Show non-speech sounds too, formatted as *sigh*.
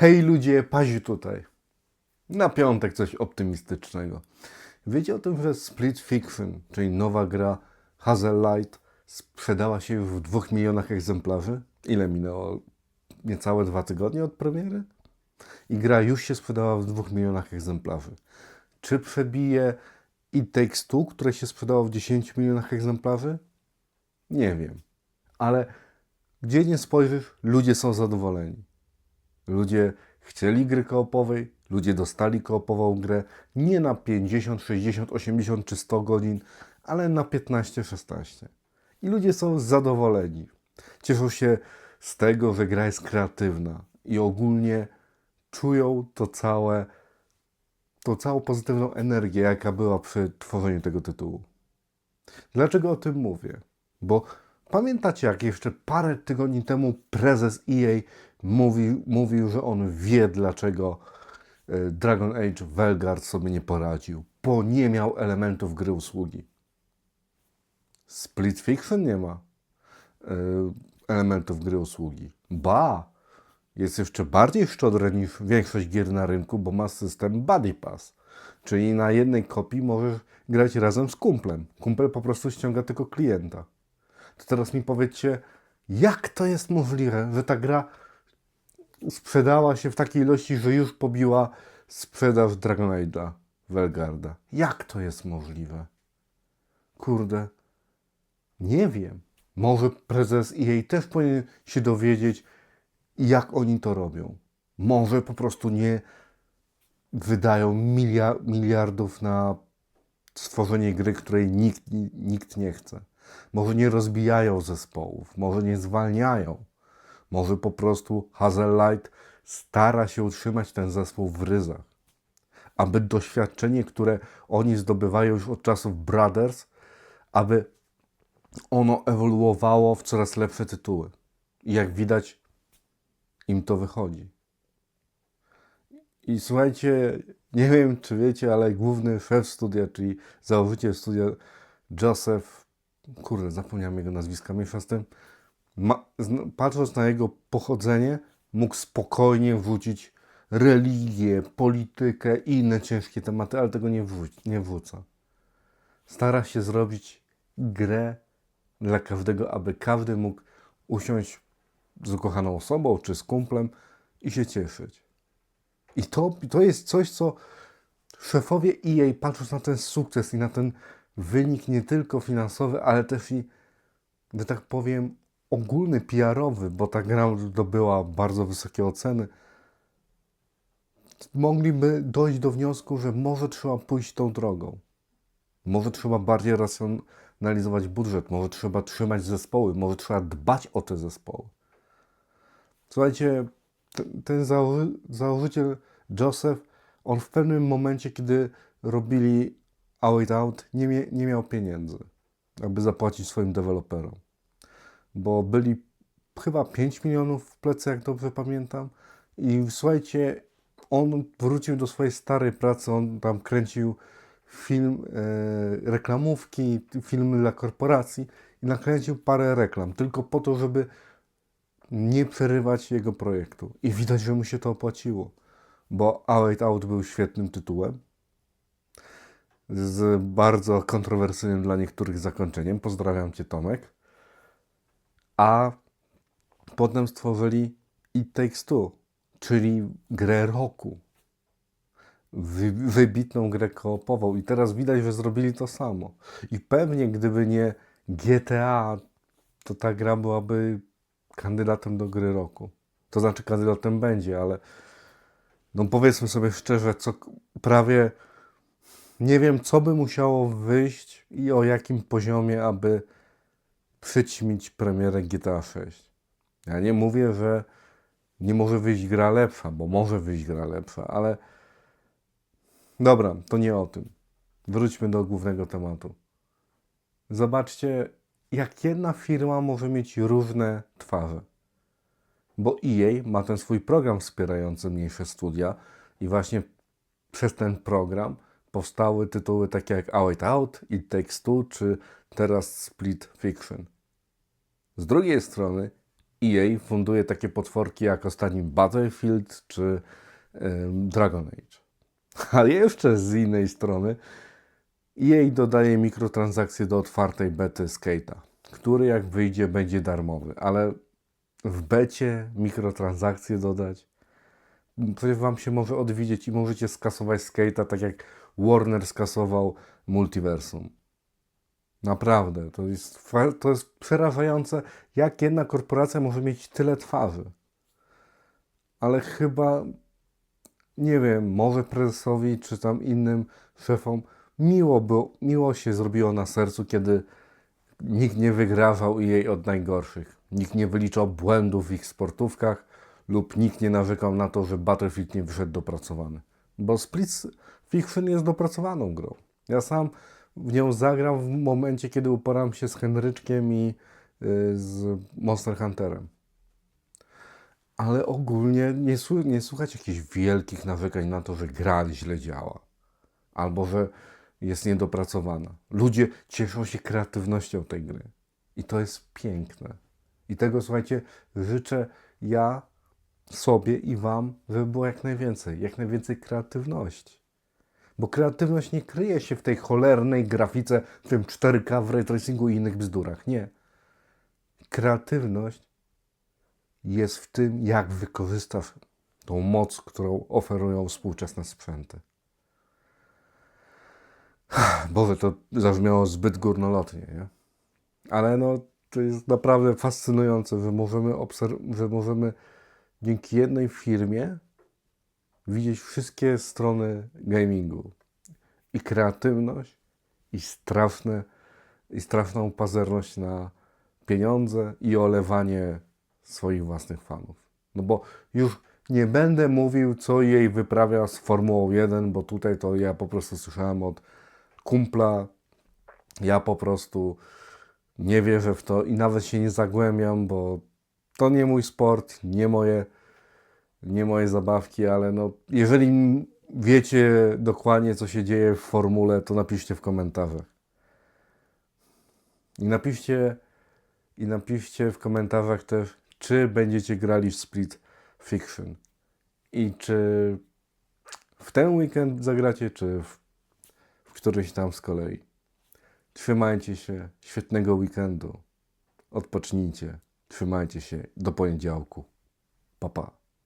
Hej ludzie, Pazi tutaj. Na piątek coś optymistycznego. Wiecie o tym, że Split Fiction, czyli nowa gra Hazel Light, sprzedała się w dwóch milionach egzemplarzy? Ile minęło? Niecałe dwa tygodnie od premiery? I gra już się sprzedała w dwóch milionach egzemplarzy. Czy przebije It Takes Two, które się sprzedało w 10 milionach egzemplarzy? Nie wiem. Ale gdzie nie spojrzysz, ludzie są zadowoleni. Ludzie chcieli gry koopowej, ludzie dostali koopową grę nie na 50, 60, 80 czy 100 godzin, ale na 15, 16. I ludzie są zadowoleni. Cieszą się z tego, że gra jest kreatywna i ogólnie czują to całe, tą całą pozytywną energię, jaka była przy tworzeniu tego tytułu. Dlaczego o tym mówię? Bo pamiętacie, jak jeszcze parę tygodni temu prezes EA mówił, mówił że on wie, dlaczego e, Dragon Age Velgard sobie nie poradził, bo nie miał elementów gry usługi. Split Fiction nie ma e, elementów gry usługi. Ba! Jest jeszcze bardziej szczodre niż większość gier na rynku, bo ma system Buddy Pass. Czyli na jednej kopii możesz grać razem z kumplem. Kumpel po prostu ściąga tylko klienta. To teraz mi powiedzcie, jak to jest możliwe, że ta gra sprzedała się w takiej ilości, że już pobiła sprzedaż Dragon Velgarda. Jak to jest możliwe? Kurde, nie wiem. Może prezes EA też powinien się dowiedzieć, jak oni to robią. Może po prostu nie wydają milia- miliardów na stworzenie gry, której nikt, nikt nie chce. Może nie rozbijają zespołów, może nie zwalniają. Może po prostu Hazel Light stara się utrzymać ten zespół w ryzach. Aby doświadczenie, które oni zdobywają już od czasów Brothers, aby ono ewoluowało w coraz lepsze tytuły. I jak widać, im to wychodzi. I słuchajcie, nie wiem czy wiecie, ale główny szef studia, czyli założyciel studia Joseph, kurde, zapomniałem jego nazwiska, mniejsza z tym, ma, patrząc na jego pochodzenie, mógł spokojnie wrzucić religię, politykę i inne ciężkie tematy, ale tego nie, wrzuci, nie wrzuca. Stara się zrobić grę dla każdego, aby każdy mógł usiąść z ukochaną osobą czy z kumplem i się cieszyć. I to, to jest coś, co szefowie EA, patrząc na ten sukces i na ten wynik nie tylko finansowy, ale też i, że tak powiem, ogólny PR-owy, bo ta gra zdobyła bardzo wysokie oceny, mogliby dojść do wniosku, że może trzeba pójść tą drogą. Może trzeba bardziej racjonalizować budżet, może trzeba trzymać zespoły, może trzeba dbać o te zespoły. Słuchajcie, ten, ten założy, założyciel Joseph, on w pewnym momencie, kiedy robili Out Out, nie, nie miał pieniędzy, aby zapłacić swoim deweloperom. Bo byli chyba 5 milionów w plecy, jak dobrze pamiętam. I słuchajcie, on wrócił do swojej starej pracy, on tam kręcił film, e, reklamówki, filmy dla korporacji i nakręcił parę reklam, tylko po to, żeby nie przerywać jego projektu. I widać, że mu się to opłaciło, bo Out Out był świetnym tytułem, z bardzo kontrowersyjnym dla niektórych zakończeniem. Pozdrawiam Cię, Tomek. A potem stworzyli It Takes Two, czyli grę roku. Wy, wybitną grę koopową. I teraz widać, że zrobili to samo. I pewnie gdyby nie GTA, to ta gra byłaby kandydatem do gry roku. To znaczy kandydatem będzie, ale no powiedzmy sobie szczerze, co prawie nie wiem, co by musiało wyjść i o jakim poziomie, aby przyćmić premierę GTA 6. Ja nie mówię, że nie może wyjść gra lepsza, bo może wyjść gra lepsza, ale dobra, to nie o tym. Wróćmy do głównego tematu. Zobaczcie, jak jedna firma może mieć różne twarze. Bo EA ma ten swój program wspierający mniejsze studia i właśnie przez ten program powstały tytuły takie jak Out Out, It Takes Two czy teraz Split Fiction. Z drugiej strony EA funduje takie potworki jak ostatni Battlefield czy em, Dragon Age. *laughs* Ale jeszcze z innej strony EA dodaje mikrotransakcje do otwartej bety Skate'a, który jak wyjdzie będzie darmowy, ale w becie mikrotransakcje dodać coś wam się może odwidzieć i możecie skasować Skate'a tak jak Warner skasował Multiversum. Naprawdę, to jest, to jest przerażające, jak jedna korporacja może mieć tyle twarzy. Ale chyba, nie wiem, może prezesowi czy tam innym szefom miło, było, miło się zrobiło na sercu, kiedy nikt nie wygrażał jej od najgorszych. Nikt nie wyliczał błędów w ich sportówkach lub nikt nie narzekał na to, że Battlefield nie wyszedł dopracowany. Bo Split Fiction jest dopracowaną grą. Ja sam w nią zagram w momencie, kiedy uporam się z Henryczkiem i y, z Monster Hunterem. Ale ogólnie nie, słu- nie słuchać jakichś wielkich narzekań na to, że gra źle działa. Albo że jest niedopracowana. Ludzie cieszą się kreatywnością tej gry. I to jest piękne. I tego, słuchajcie, życzę ja sobie i Wam, żeby było jak najwięcej. Jak najwięcej kreatywności. Bo kreatywność nie kryje się w tej cholernej grafice, w tym 4K w ray tracingu i innych bzdurach. Nie. Kreatywność jest w tym, jak wykorzystasz tą moc, którą oferują współczesne sprzęty. *sighs* Boże, to zabrzmiało zbyt górnolotnie, nie? Ale no, to jest naprawdę fascynujące, że możemy, obserw- że możemy dzięki jednej firmie widzieć wszystkie strony gamingu. I kreatywność, i straszne, i straszną pazerność na pieniądze i olewanie swoich własnych fanów. No bo już nie będę mówił, co jej wyprawia z Formułą 1, bo tutaj to ja po prostu słyszałem od kumpla. Ja po prostu nie wierzę w to i nawet się nie zagłębiam, bo to nie mój sport, nie moje, nie moje zabawki, ale no, jeżeli wiecie dokładnie, co się dzieje w formule, to napiszcie w komentarzach. I napiszcie, i napiszcie w komentarzach też, czy będziecie grali w Split Fiction. I czy w ten weekend zagracie, czy w, w któryś tam z kolei. Trzymajcie się, świetnego weekendu. Odpocznijcie, trzymajcie się do poniedziałku. Pa pa.